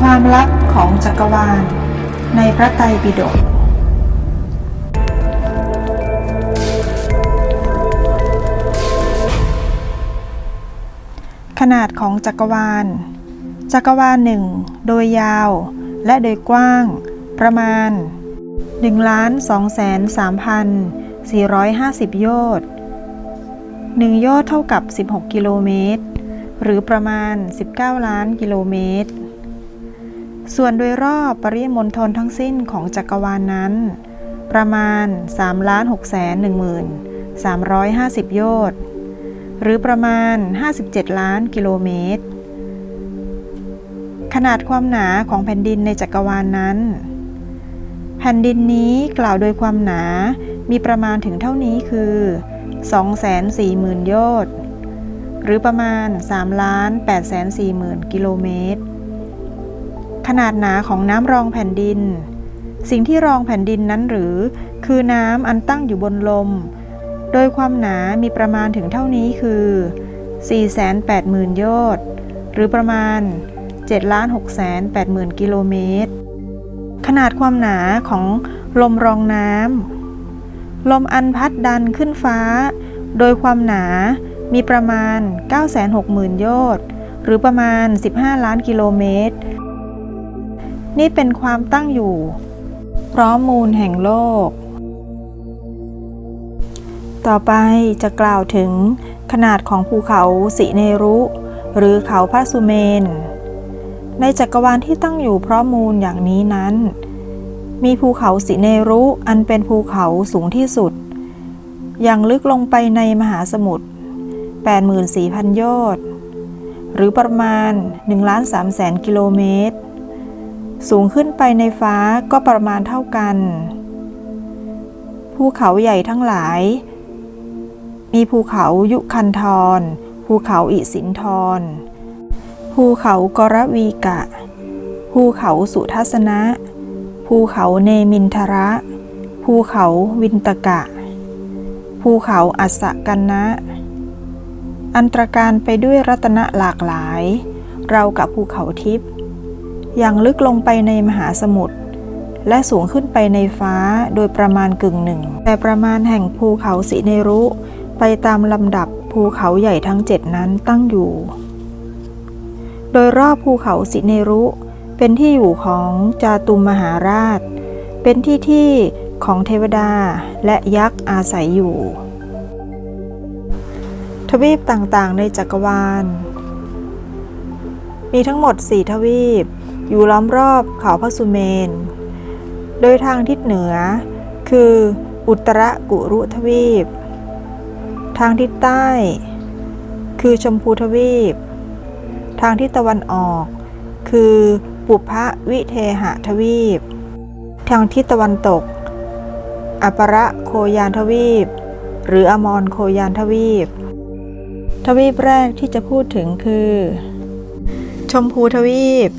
ความลับของจักรวาล ในพระไตรปิฎกขนาดของจักรวาล จักรวาลหนึ่งโดยยาวและโดยกว้าง ประมาณ 1 2 3 450 โยชน์1โยชน์เท่ากับ 16 กิโลเมตร หรือประมาณ 19 ล้านกิโลเมตร ส่วนโดยรอบปริมณฑลทั้งสิ้นของจักรวาลนนั้น ประมาณ3ล้าน6แสน1 350 โยชน์ หรือประมาณ 57 ล้านกิโลเมตร ขนาดความหนาของแผ่นดินในจักรวาลนนั้น แผ่นดินนี้กล่าวโดยความหนา มีประมาณถึงเท่านี้คือ 240,000 โยชน์ หรือประมาณ3,840,000กิโลเมตร ขนาดหนาของน้ำรองแผ่นดิน สิ่งที่รองแผ่นดินนั้นหรือ คือน้ำอันตั้งอยู่บนลม โดยความหนามีประมาณถึงเท่านี้คือ 480,000 โยชน์หรือประมาณ 7 6 8 0 0 0กิโลเมตร ขนาดความหนาของลมรองน้ำลมอันพัดดันขึ้นฟ้า โดยความหนามีประมาณ 960,000 โยชน์หรือประมาณ 15 ล้านกิโลเมตร นี่เป็นความตั้งอยู่ พร้อมมูลแห่งโลก ต่อไปจะกล่าวถึงขนาดของภูเขาสิเนรุ หรือเขาพระสุเมน ในจักรวาลที่ตั้งอยู่พร้อมมูลอย่างนี้นั้น มีภูเขาสิเนรุอันเป็นภูเขาสูงที่สุด อย่างลึกลงไปในมหาสมุทร84,000 โยชน์ หรือประมาณ1ล้าน3แสนกิโลเมตร สูงขึ้นไปในฟ้าก็ประมาณเท่ากัน ภูเขาใหญ่ทั้งหลาย มีภูเขายุคันธร ภูเขาอิสินธร ภูเขากรวีกะ ภูเขาสุทัศนะ ภูเขาเนมินทระ ภูเขาวินตกะ ภูเขาอัสสะกันนะ อันตรการไปด้วยรัตนะหลากหลาย เรากับภูเขาทิพย์ อย่างลึกลงไปในมหาสมุทรและสูงขึ้นไปในฟ้าโดยประมาณกึ่งหนึ่ง แต่ประมาณแห่งภูเขาสิเนรุ ไปตามลำดับภูเขาใหญ่ทั้งเจ็ดนั้นตั้งอยู่ โดยรอบภูเขาสิเนรุ เป็นที่อยู่ของจาตุมมหาราช เป็นที่ที่ของเทวดาและยักษ์อาศัยอยู่ ทวีปต่างๆในจักรวาล มีทั้งหมดสี่ทวีป อยู่ล้อมรอบเขาพระสุเมน โดยทางทิศเหนือ คืออุตรกุรุทวีป ทางทิศใต้ คือชมพูทวีป ทางทิศตะวันออก คือปุพพวิเทหทวีป ทางทิศตะวันตก อัประโคยานทวีป หรืออมรโคยานทวีป ทวีปแรกที่จะพูดถึงคือ ชมพูทวีป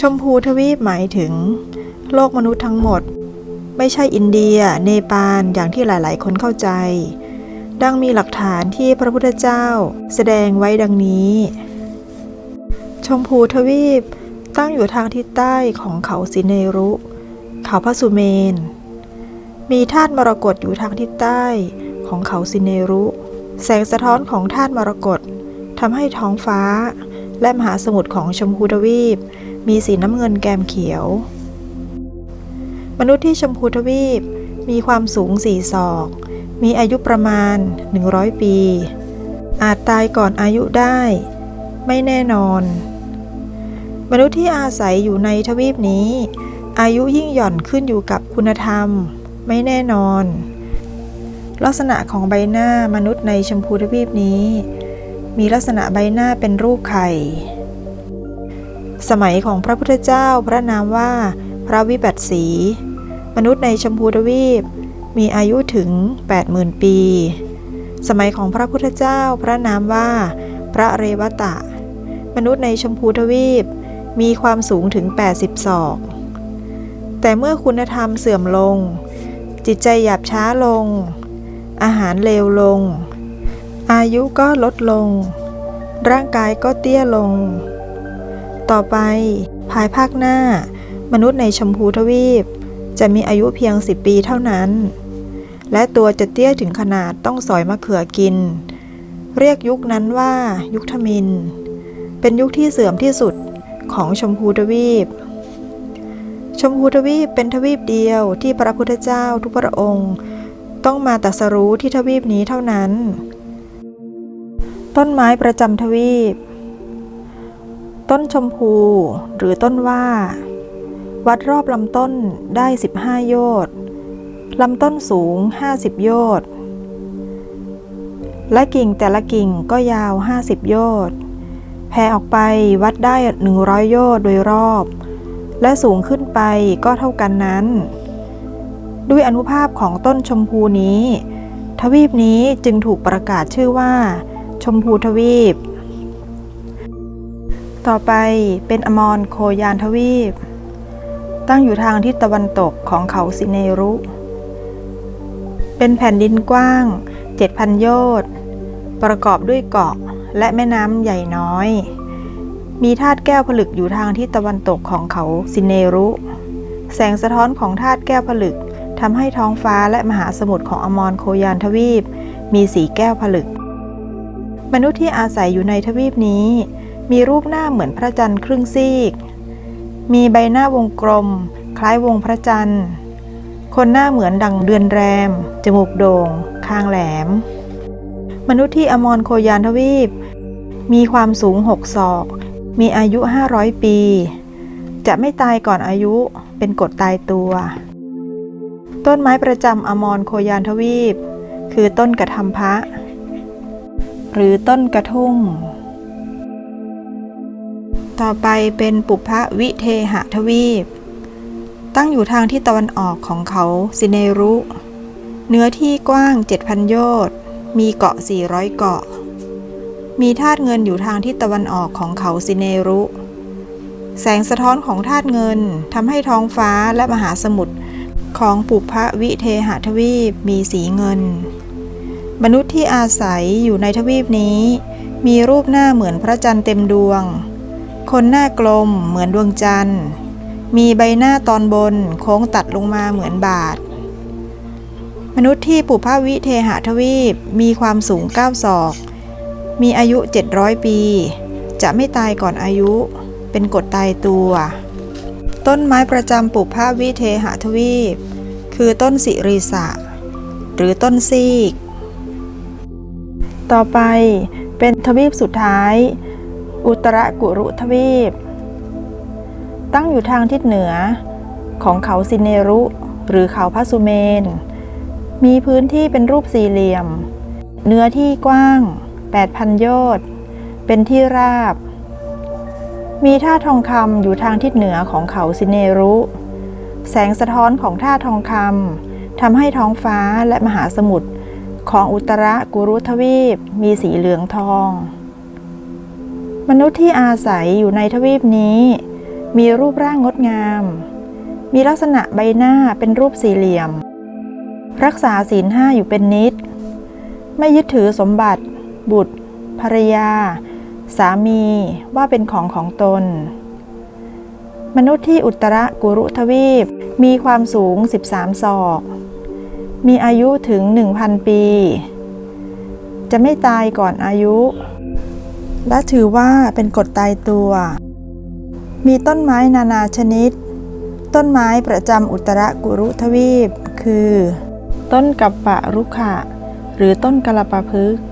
ชมพูทวีปหมายถึง โลกมนุษย์ทั้งหมด ไม่ใช่อินเดีย เนปาลอย่างที่หลายๆ คนเข้าใจ ดังมีหลักฐานที่พระพุทธเจ้าแสดงไว้ดังนี้ ชมพูทวีปตั้งอยู่ทางทิศใต้ของเขาสิเนรุ เขาพระสุเมน มีธาตุมรกตอยู่ทางทิศใต้ของเขาสิเนรุ แสงสะท้อนของธาตุมรกตทำให้ท้องฟ้าและมหาสมุทรของชมพูทวีป มีสีน้ำเงินแกมเขียว มนุษย์ที่ชมพูทวีป มีความสูงสี่ศอก มีอายุประมาณ 100 ปี อาจตายก่อนอายุได้ ไม่แน่นอน มนุษย์ที่อาศัยอยู่ในทวีปนี้ อายุยิ่งหย่อนขึ้นอยู่กับคุณธรรม ไม่แน่นอน ลักษณะของใบหน้ามนุษย์ในชมพูทวีปนี้ มีลักษณะใบหน้าเป็นรูปไข่ สมัยของพระพุทธเจ้าพระนามว่า พระวิบัติสี มนุษย์ในชมพูทวีป มีอายุถึง 80,000 ปี สมัยของพระพุทธเจ้าพระนามว่า พระเรวตะ มนุษย์ในชมพูทวีป มีความสูงถึง 80 ศอก แต่เมื่อคุณธรรมเสื่อมลง จิตใจหยาบช้าลง อาหารเลวลง อายุก็ลดลง ร่างกายก็เตี้ยลง ต่อไป ภายภาคหน้า มนุษย์ในชมพูทวีป จะมีอายุเพียง 10 ปีเท่านั้น และตัวจะเตี้ยถึงขนาดต้องสอยมะเขือกิน เรียกยุคนั้นว่ายุคทมิน เป็นยุคที่เสื่อมที่สุดของชมพูทวีป ชมพูทวีปเป็นทวีปเดียวที่พระพุทธเจ้าทุกพระองค์ ต้องมาตรัสรู้ที่ทวีปนี้เท่านั้น ต้นไม้ประจำทวีป ต้นชมพูหรือต้นว่า วัดรอบลำต้นได้ 15 โยชน์ลำต้นสูง 50 โยชน์และกิ่งแต่ละกิ่งก็ยาว 50 โยชน์แผ่ออกไปวัดได้ 100 โยชน์โดยรอบ และสูงขึ้นไปก็เท่ากันนั้น ด้วยอนุภาพของต้นชมพูนี้ ทวีปนี้จึงถูกประกาศชื่อว่า ชมพูทวีป ต่อไปเป็นอมรโคยานทวีป ตั้งอยู่ทางทิศตะวันตกของเขาสิเนรุ เป็นแผ่นดินกว้าง 7,000 โยชน์ ประกอบด้วยเกาะและแม่น้ำใหญ่น้อย มีธาตุแก้วผลึกอยู่ทางทิศตะวันตกของเขาสิเนรุ แสงสะท้อนของธาตุแก้วผลึกทำให้ท้องฟ้าและมหาสมุทรของอมรโคยานทวีป มีสีแก้วผลึก มนุษย์ที่อาศัยอยู่ในทวีปนี้ มีรูปหน้าเหมือนพระจันทร์ครึ่งซีก มีใบหน้าวงกลม คล้ายวงพระจันทร์ คนหน้าเหมือนดังเดือนแรม จมูกโด่ง คางแหลม มนุษย์ที่อมรโคยานทวีป มีความสูงหกศอก มีอายุ 500 ปี จะไม่ตายก่อนอายุ เป็นกฎตายตัว ต้นไม้ประจำอมรโคยานทวีป คือต้นกระทำพระ หรือต้นกระทุ่ง ต่อไปเป็นปุพพวิเทหทวีป ตั้งอยู่ทางที่ตะวันออกของเขาสิเนรุ เนื้อที่กว้าง 7,000 โยชน์มีเกาะ 400 เกาะ มีธาตุเงินอยู่ทางทิศตะวันออกของเขาสิเนรุ แสงสะท้อนของธาตุเงินทำให้ท้องฟ้าและมหาสมุทรของปุพพวิเทหทวีปมีสีเงิน มนุษย์ที่อาศัยอยู่ในทวีปนี้ มีรูปหน้าเหมือนพระจันทร์เต็มดวง คนหน้ากลมเหมือนดวงจันทร์ มีใบหน้าตอนบนโค้งตัดลงมาเหมือนบาท มนุษย์ที่ปุพพวิเทหทวีปมีความสูง9ศอก มีอายุ 700 ปี จะไม่ตายก่อนอายุ เป็นกฎตายตัว ต้นไม้ประจำปุพพวิเทหทวีป คือต้นสิริสะ หรือต้นซีก ต่อไปเป็นทวีปสุดท้าย อุตรกุรุทวีป ตั้งอยู่ทางทิศเหนือของเขาซินเนรุ หรือเขาพัสุเมน มีพื้นที่เป็นรูปสี่เหลี่ยม เนื้อที่กว้าง 8,000 โยชน์เป็นที่ราบ มีท่าทองคำอยู่ทางทิศเหนือของเขาซินเนรุ แสงสะท้อนของท่าทองคำทำให้ท้องฟ้าและมหาสมุทรของอุตรกุรุทวีปมีสีเหลืองทอง มนุษย์ที่อาศัยอยู่ในทวีปนี้ มีรูปร่างงดงาม มีลักษณะใบหน้าเป็นรูปสี่เหลี่ยม รักษาศีลห้าอยู่เป็นนิด ไม่ยึดถือสมบัติ บุตร ภรรยา สามีว่าเป็นของของตน มนุษย์ที่อุตรกุรุทวีปมีความสูง 13 ศอก มีอายุถึง 1,000 ปี จะไม่ตายก่อนอายุ และถือว่าเป็นกฎตายตัว มีต้นไม้นานาชนิด ต้นไม้ประจำอุตรกุรุทวีป คือ ต้นกัปปะรุขะ หรือต้นกะลปะพึกษ์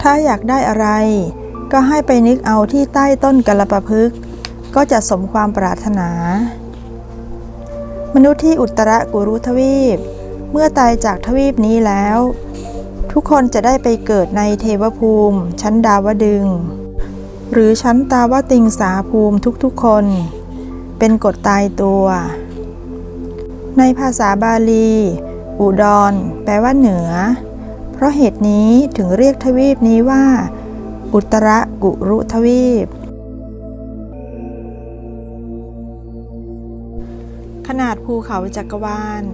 ถ้าอยากได้อะไร ก็ให้ไปนึกเอาที่ใต้ต้นกะลปะพึกษ์ก็จะสมความปรารถนา มนุษย์ที่อุตรกุรุทวีป เมื่อตายจากทวีปนี้แล้ว ทุกคนจะได้ไปเกิดในเทวภูมิ ชั้นดาวดึง หรือชั้นตาวติงสาภูมิทุกๆคน เป็นกฎตายตัว ในภาษาบาลี อุดร แปลว่าเหนือ เพราะเหตุนี้ถึงเรียกทวีปนี้ว่า อุตรกุรุทวีป ขนาดภูเขาจักรวาล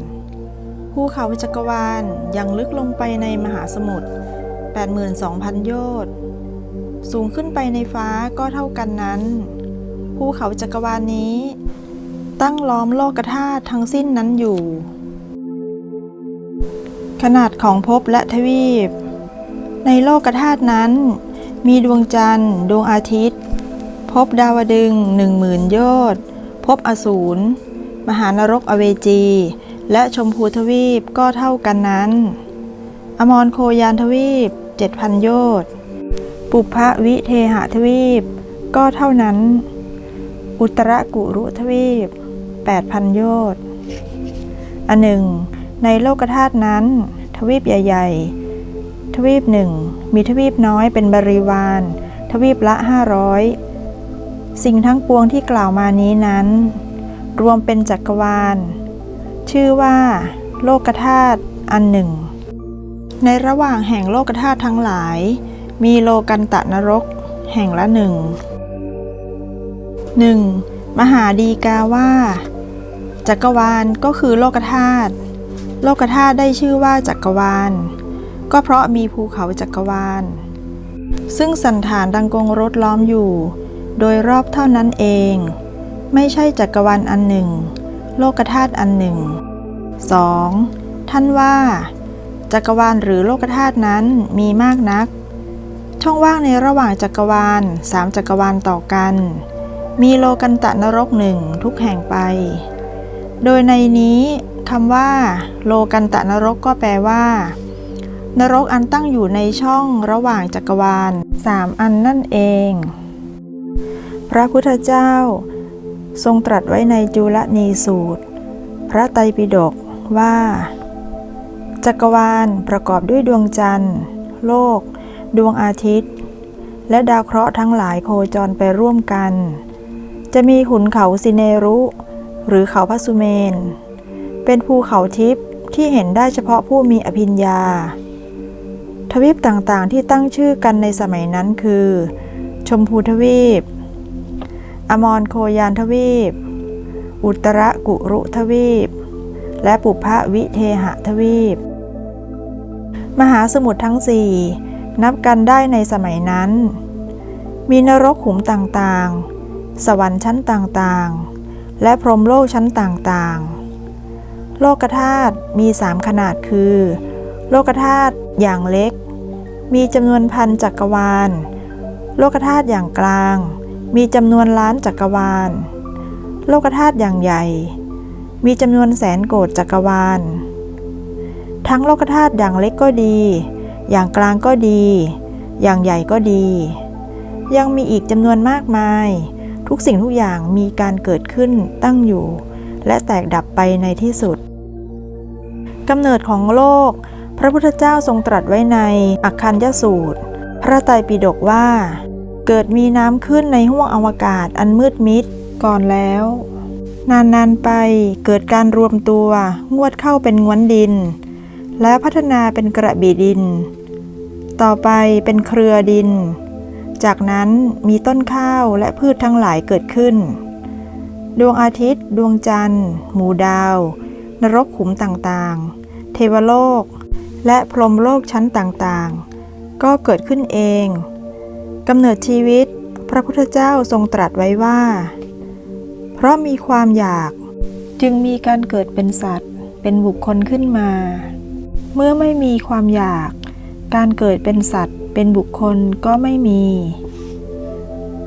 ภูเขาจักรวาลยังลึกลงไปในมหาสมุทร 82,000 โยชน์ สูงขึ้นไปในฟ้าก็เท่ากันนั้น ภูเขาจักรวาลนี้ ตั้งล้อมโลกธาตุทั้งสิ้นนั้นอยู่ ขนาดของภพและทวีป ในโลกธาตุนั้น มีดวงจันทร์ ดวงอาทิตย์ภพดาวดึงหนึ่งหมื่นโยชน์ภพอสูร มหานรกอเวจี และชมพูทวีปก็เท่ากันนั้น อมรโคยานทวีปเจ็ดพันโยชน์ปุพพวิเทหทวีป ก็เท่านั้น อุตรกุรุทวีปแปดพันโยชน์อันหนึ่ง ในโลกธาตุนั้น ทวีปใหญ่ ๆ ทวีปหนึ่งมีทวีปน้อยเป็นบริวาร ทวีปละห้าร้อยสิ่งทั้งปวงที่กล่าวมานี้นั้น รวมเป็นจักรวาล ชื่อว่าโลกธาตุอันหนึ่ง ในระหว่างแห่งโลกธาตุทั้งหลาย มีโลกันตะนรก แห่งละหนึ่งหนึ่งมหาดีกาว่า จักรวาลก็คือโลกธาตุโลกธาตุได้ชื่อว่าจักรวาล ก็เพราะมีภูเขาจักรวาล ซึ่งสันฐานดังกงรถล้อมอยู่ โดยรอบเท่านั้นเอง ไม่ใช่จักรวาลอันหนึ่ง โลกธาตุอันหนึ่ง 2. ท่านว่า จักรวาลหรือโลกธาตุนั้นมีมากนัก ช่องว่างในระหว่างจักรวาลสามจักรวาลต่อกัน มีโลกันตะนรกหนึ่งทุกแห่งไป โดยในนี้คำว่า โลกันตะนรกก็แปลว่า นรกอันตั้งอยู่ในช่องระหว่างจักรวาลสามอันนั่นเอง พระพุทธเจ้า ทรงตรัสไว้ในจุลนีสูตร พระไตรปิฎกว่า จักรวาลประกอบด้วยดวงจันทร์ โลก ดวงอาทิตย์ และดาวเคราะห์ทั้งหลายโคจรไปร่วมกัน จะมีขุนเขาสิเนรุ หรือเขาพระสุเมน เป็นภูเขาทิพย์ที่เห็นได้เฉพาะผู้มีอภิญญา ทวีปต่างๆที่ตั้งชื่อกันในสมัยนั้นคือ ชมพูทวีป อมรโคยานทวีป อุตรกุรุทวีป และปุพพวิเทหทวีป มหาสมุทรทั้งสี่นับกันได้ในสมัยนั้น มีนรกขุมต่างๆ สวรรค์ชั้นต่างๆ และพรหมโลกชั้นต่างๆ โลกธาตุมีสามขนาดคือ โลกธาตุอย่างเล็ก มีจำนวนพันจักรวาล โลกธาตุอย่างกลาง มีจำนวนล้านจักรวาล โลกธาตุอย่างใหญ่ มีจำนวนแสนโกฏจักรวาล ทั้งโลกธาตุอย่างเล็กก็ดี อย่างกลางก็ดี อย่างใหญ่ก็ดี ยังมีอีกจำนวนมากมาย ทุกสิ่งทุกอย่างมีการเกิดขึ้นตั้งอยู่ และแตกดับไปในที่สุดกำเนิดของโลก พระพุทธเจ้าทรงตรัสไว้ในอักคัญยสูตร พระไตรปิฎกว่า เกิดมีน้ำขึ้นในห้วงอวกาศอันมืดมิดก่อนแล้ว นานๆไปเกิดการรวมตัวงวดเข้าเป็นงวนดิน แล้วพัฒนาเป็นกระบี่ดิน ต่อไปเป็นเครือดิน จากนั้นมีต้นข้าวและพืชทั้งหลายเกิดขึ้น ดวงอาทิตย์ ดวงจันทร์ หมู่ดาว นรกขุมต่างๆ เทวโลก และพรหมโลกชั้นต่างๆ ก็เกิดขึ้นเอง กำเนิดชีวิต พระพุทธเจ้าทรงตรัสไว้ว่า เพราะมีความอยาก จึงมีการเกิดเป็นสัตว์ เป็นบุคคลขึ้นมา เมื่อไม่มีความอยาก การเกิดเป็นสัตว์ เป็นบุคคลก็ไม่มี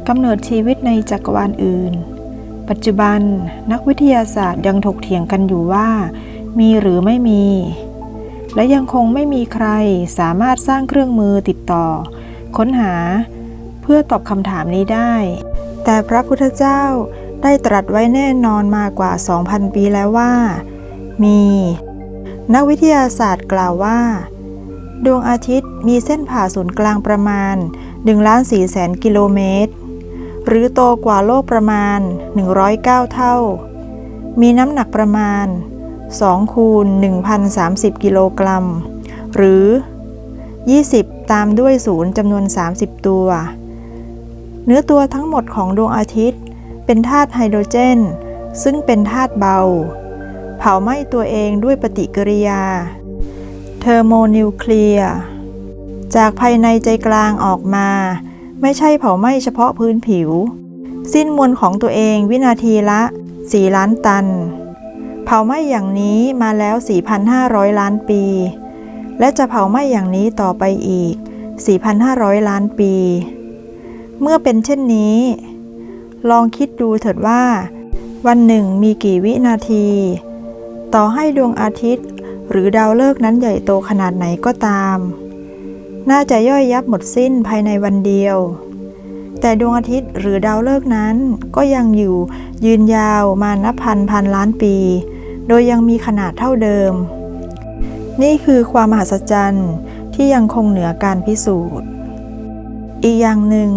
กำเนิดชีวิตในจักรวาลอื่น ปัจจุบันนักวิทยาศาสตร์ยังถกเถียงกันอยู่ว่า มีหรือไม่มี และยังคงไม่มีใครสามารถสร้างเครื่องมือติดต่อ ค้นหา พื่อตอบคำถามนี้ได้ แต่พระพุทธเจ้าได้ตรัสไว้แน่นอนมากว่า 2,000 ปีแล้วว่า มี นักวิทยาศาสตร์กล่าวว่า ดวงอาทิตย์มีเส้นผ่าศูนย์กลางประมาณ1ล้าน4แสนกิโลเมตร หรือโตกว่าโลกประมาณ 109 เท่า มีน้ำหนักประมาณ2คูณ1,030 กิโลกรัม หรือ 20 ตามด้วยศูนย์จำนวน 30 ตัว เนื้อตัวทั้งหมดของดวงอาทิตย์ เป็นธาตุไฮโดรเจน ซึ่งเป็นธาตุเบา เผาไหม้ตัวเองด้วยปฏิกิริยา เทอร์โมนิวเคลียร์จากภายในใจกลางออกมา ไม่ใช่เผาไหม้เฉพาะพื้นผิว สิ้นมวลของตัวเองวินาทีละ 4 ล้านตัน เผาไหม้อย่างนี้มาแล้ว 4,500 ล้านปี และจะเผาไหม้อย่างนี้ต่อไปอีก 4,500 ล้านปี เมื่อเป็นเช่นนี้ ลองคิดดูเถิดว่า วันหนึ่งมีกี่วินาที ต่อให้ดวงอาทิตย์ หรือดาวฤกษ์นั้นใหญ่โตขนาดไหนก็ตาม น่าจะย่อยยับหมดสิ้นภายในวันเดียว แต่ดวงอาทิตย์หรือดาวฤกษ์นั้นก็ยังอยู่ยืนยาวมานับพันพันล้านปี โดยยังมีขนาดเท่าเดิม นี่คือความมหัศจรรย์ที่ยังคงเหนือการพิสูจน์ อีกอย่างหนึ่ง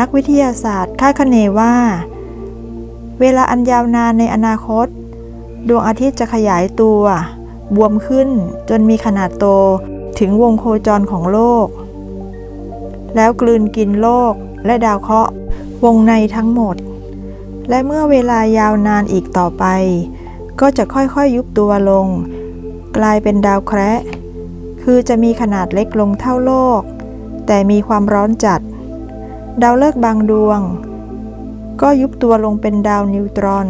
นักวิทยาศาสตร์คาดคะเนว่า เวลาอันยาวนานในอนาคต ดวงอาทิตย์จะขยายตัว บวมขึ้นจนมีขนาดโตถึงวงโคจรของโลก แล้วกลืนกินโลกและดาวเคราะห์วงในทั้งหมด และเมื่อเวลายาวนานอีกต่อไป ก็จะค่อยๆยุบตัวลง กลายเป็นดาวแคระคือจะมีขนาดเล็กลงเท่าโลก แต่มีความร้อนจัด ดาวฤกษ์บางดวง ก็ยุบตัวลงเป็นดาวนิวตรอน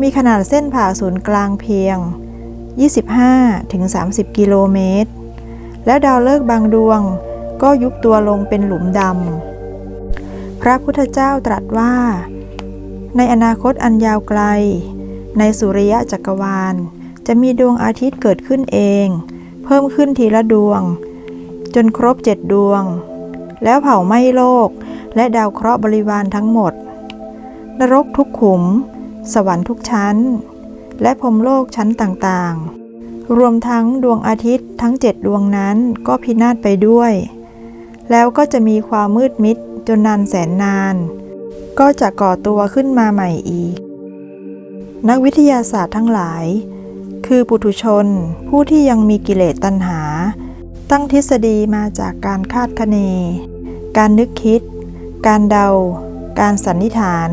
มีขนาดเส้นผ่าศูนย์กลางเพียง 25-30 กิโลเมตร และดาวฤกษ์บางดวง ก็ยุบตัวลงเป็นหลุมดำ พระพุทธเจ้าตรัสว่า ในอนาคตอันยาวไกล ในสุริยะจักรวาล จะมีดวงอาทิตย์เกิดขึ้นเอง เพิ่มขึ้นทีละดวง จนครบเจ็ดดวงแล้วเผาไหม้โลก และดาวเคราะห์บริวารทั้งหมด นรกทุกขุม สวรรค์ทุกชั้น และพรมโลกชั้นต่างๆ รวมทั้งดวงอาทิตย์ทั้งเจ็ดดวงนั้นก็พินาศไปด้วย แล้วก็จะมีความมืดมิดจนนานแสนนาน ก็จะก่อตัวขึ้นมาใหม่อีก นักวิทยาศาสตร์ทั้งหลาย คือปุถุชนผู้ที่ยังมีกิเลสตัณหา ตั้งทฤษฎีมาจากการคาดคะเน การนึกคิด การเดา การสันนิษฐาน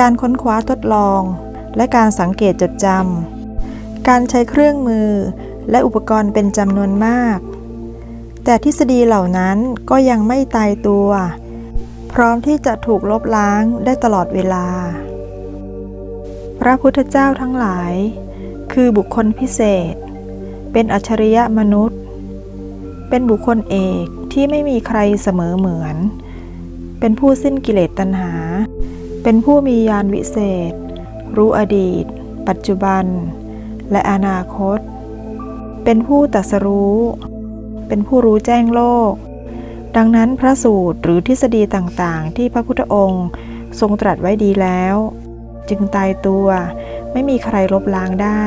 การค้นคว้าทดลอง และการสังเกตจดจำ การใช้เครื่องมือและอุปกรณ์เป็นจำนวนมาก แต่ทฤษฎีเหล่านั้นก็ยังไม่ตายตัว พร้อมที่จะถูกลบล้างได้ตลอดเวลา พระพุทธเจ้าทั้งหลาย คือบุคคลพิเศษ เป็นอัจฉริยะมนุษย์ เป็นบุคคลเอกที่ไม่มีใครเสมอเหมือน เป็นผู้สิ้นกิเลสตัณหา เป็นผู้มีญาณวิเศษ รู้อดีต ปัจจุบัน และอนาคต เป็นผู้ตัสรู้ เป็นผู้รู้แจ้งโลก ดังนั้นพระสูตรหรือทฤษฎีต่างๆ ที่พระพุทธองค์ทรงตรัสไว้ดีแล้ว จึงตายตัวไม่มีใครลบล้างได้